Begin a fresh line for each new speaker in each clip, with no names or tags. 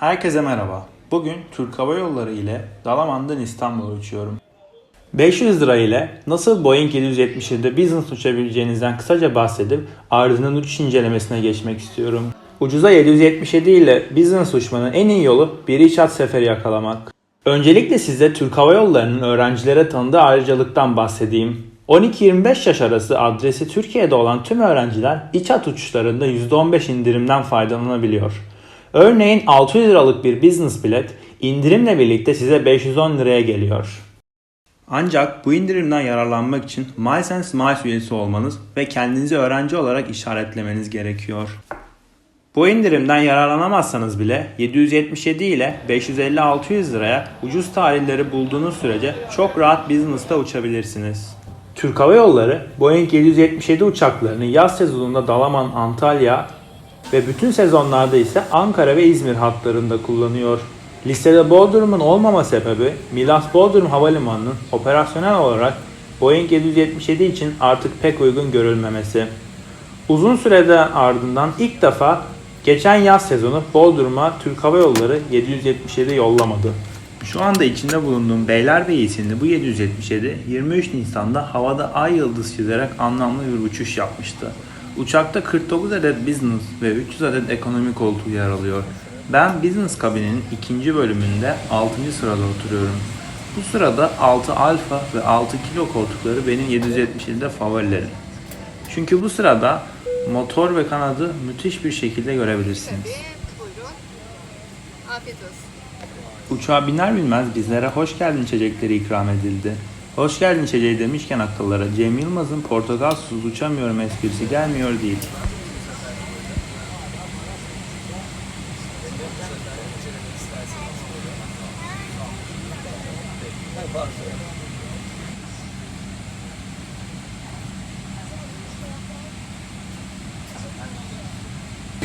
Herkese merhaba. Bugün Türk Hava Yolları ile Dalaman'dan İstanbul'a uçuyorum. 500 lira ile nasıl Boeing 777'de business uçabileceğinizden kısaca bahsedip ardından uçuş incelemesine geçmek istiyorum. Ucuza 777 ile business uçmanın en iyi yolu bir iç hat seferi yakalamak. Öncelikle size Türk Hava Yolları'nın öğrencilere tanıdığı ayrıcalıktan bahsedeyim. 12-25 yaş arası adresi Türkiye'de olan tüm öğrenciler iç hat uçuşlarında %15 indirimden faydalanabiliyor. Örneğin 600 liralık bir business bilet indirimle birlikte size 510 liraya geliyor. Ancak bu indirimden yararlanmak için Miles and Smiles üyesi olmanız ve kendinizi öğrenci olarak işaretlemeniz gerekiyor. Bu indirimden yararlanamazsanız bile 777 ile 550-600 liraya ucuz tarihleri bulduğunuz sürece çok rahat business'ta uçabilirsiniz. Türk Hava Yolları Boeing 777 uçaklarını yaz sezonunda Dalaman, Antalya ve bütün sezonlarda ise Ankara ve İzmir hatlarında kullanıyor. Listede Bodrum'un olmama sebebi Milas Bodrum Havalimanı'nın operasyonel olarak Boeing 777 için artık pek uygun görülmemesi. Uzun süreden ardından ilk defa geçen yaz sezonu Bodrum'a Türk Hava Yolları 777 yollamadı. Şu anda içinde bulunduğum Beylerbeyi isimli bu 777 23 Nisan'da havada ay yıldız çizerek anlamlı bir uçuş yapmıştı. Uçakta 49 adet business ve 300 adet ekonomi koltuğu yer alıyor. Ben business kabininin ikinci bölümünde 6. sırada oturuyorum. Bu sırada 6 alfa ve 6 kilo koltukları benim 777'de favorilerim. Çünkü bu sırada motor ve kanadı müthiş bir şekilde görebilirsiniz. Uçağa biner binmez bizlere hoş geldin içecekleri ikram edildi. Hoş geldin içeceği demişken akıllara Cem Yılmaz'ın portakal susuz uçamıyorum esprisi gelmiyor değil.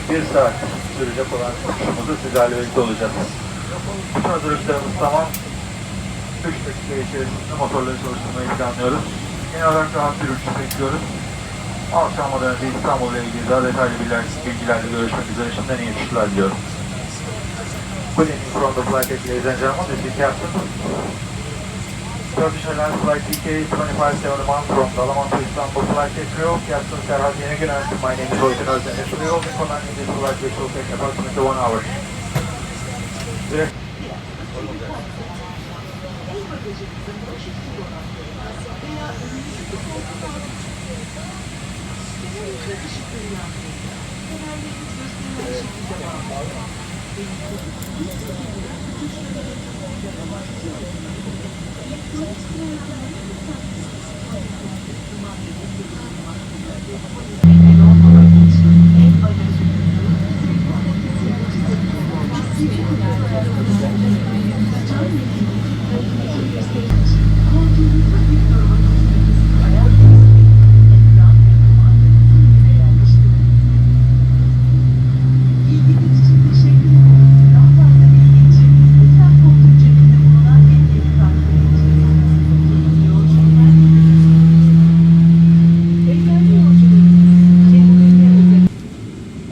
Bir saat sürecek olan uçuşumuzda sizlerle birlikte olacağız. Bütün hazırlıklarımız tamam. 3 dakika içerisinde motorları çalıştırmayı planlıyoruz. Genel olarak rahat bir uçuş bekliyoruz. Akşamdan önce İstanbul'la ilgili daha detaylı bilgiler, bilgilerle görüşmek üzere şimdiden iyi uçuşlar diliyorum. Good evening from the flight deck, ladies and gentlemen. This is Captain. Turkish Airlines Flight TK 2571 from Dalaman to Istanbul Flight Deck Crew. Captain Serhat Yenigünen. My name is Oytun Özdemir. We will be commanding this flight which will take approximately one hour. Direkt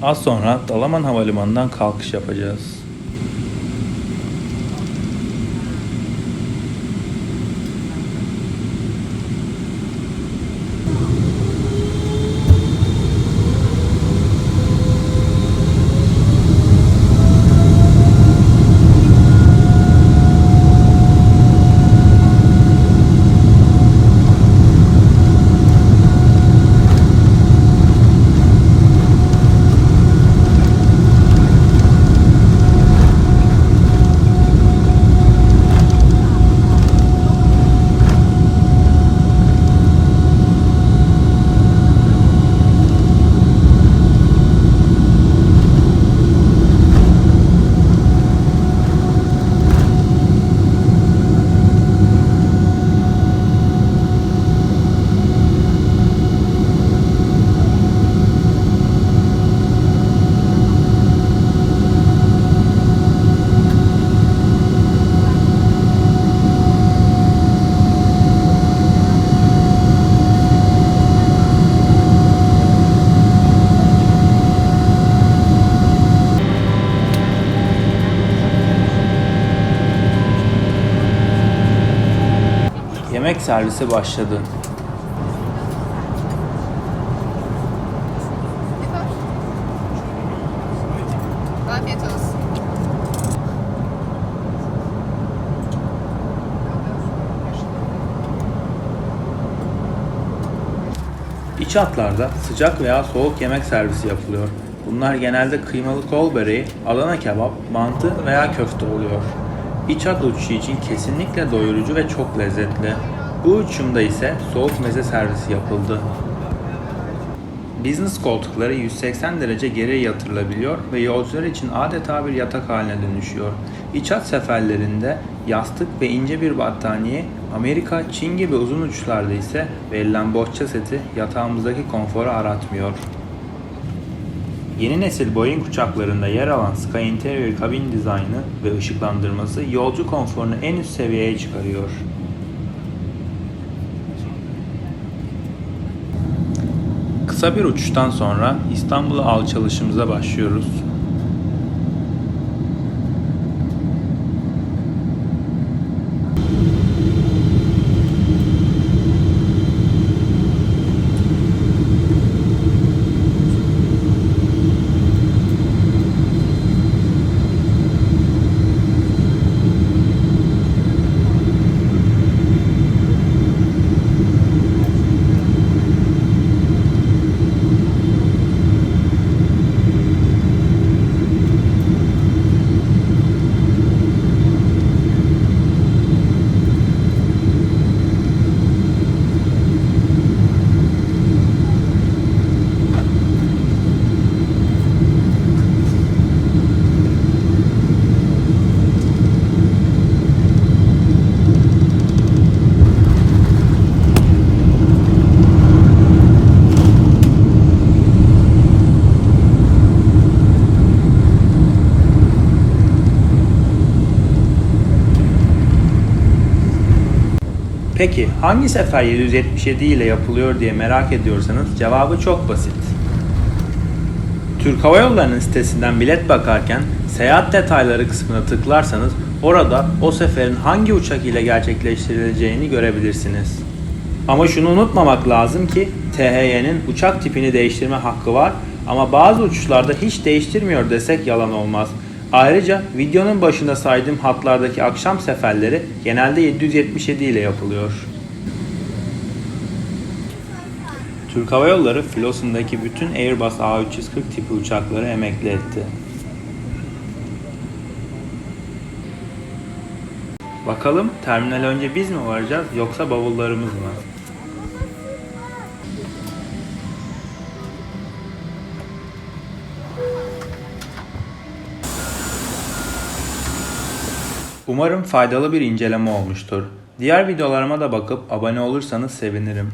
Az sonra Dalaman Havalimanı'ndan kalkış yapacağız. Yemek servisi başladı.
Afiyet olsun.
İç hatlarda sıcak veya soğuk yemek servisi yapılıyor. Bunlar genelde kıymalı kol böreği, Adana kebap, mantı veya köfte oluyor. İç hat uçuşu için kesinlikle doyurucu ve çok lezzetli. Bu uçumda ise soğuk meze servisi yapıldı. Business koltukları 180 derece geriye yatırılabiliyor ve yolcular için adeta bir yatak haline dönüşüyor. İç hat seferlerinde yastık ve ince bir battaniye, Amerika, Çin gibi uzun uçuşlarda ise verilen bohça seti yatağımızdaki konforu aratmıyor. Yeni nesil Boeing uçaklarında yer alan Sky Interior kabin dizaynı ve ışıklandırması yolcu konforunu en üst seviyeye çıkarıyor. Kısa bir uçuştan sonra İstanbul'a alçalışımıza başlıyoruz. Peki hangi sefer 777 ile yapılıyor diye merak ediyorsanız cevabı çok basit. Türk Hava Yolları'nın sitesinden bilet bakarken seyahat detayları kısmına tıklarsanız orada o seferin hangi uçak ile gerçekleştirileceğini görebilirsiniz. Ama şunu unutmamak lazım ki THY'nin uçak tipini değiştirme hakkı var ama bazı uçuşlarda hiç değiştirmiyor desek yalan olmaz. Ayrıca videonun başında saydığım hatlardaki akşam seferleri genelde 777 ile yapılıyor. Türk Hava Yolları filosundaki bütün Airbus A340 tipi uçakları emekli etti. Bakalım terminale önce biz mi varacağız yoksa bavullarımız mı? Umarım faydalı bir inceleme olmuştur. Diğer videolarıma da bakıp abone olursanız sevinirim.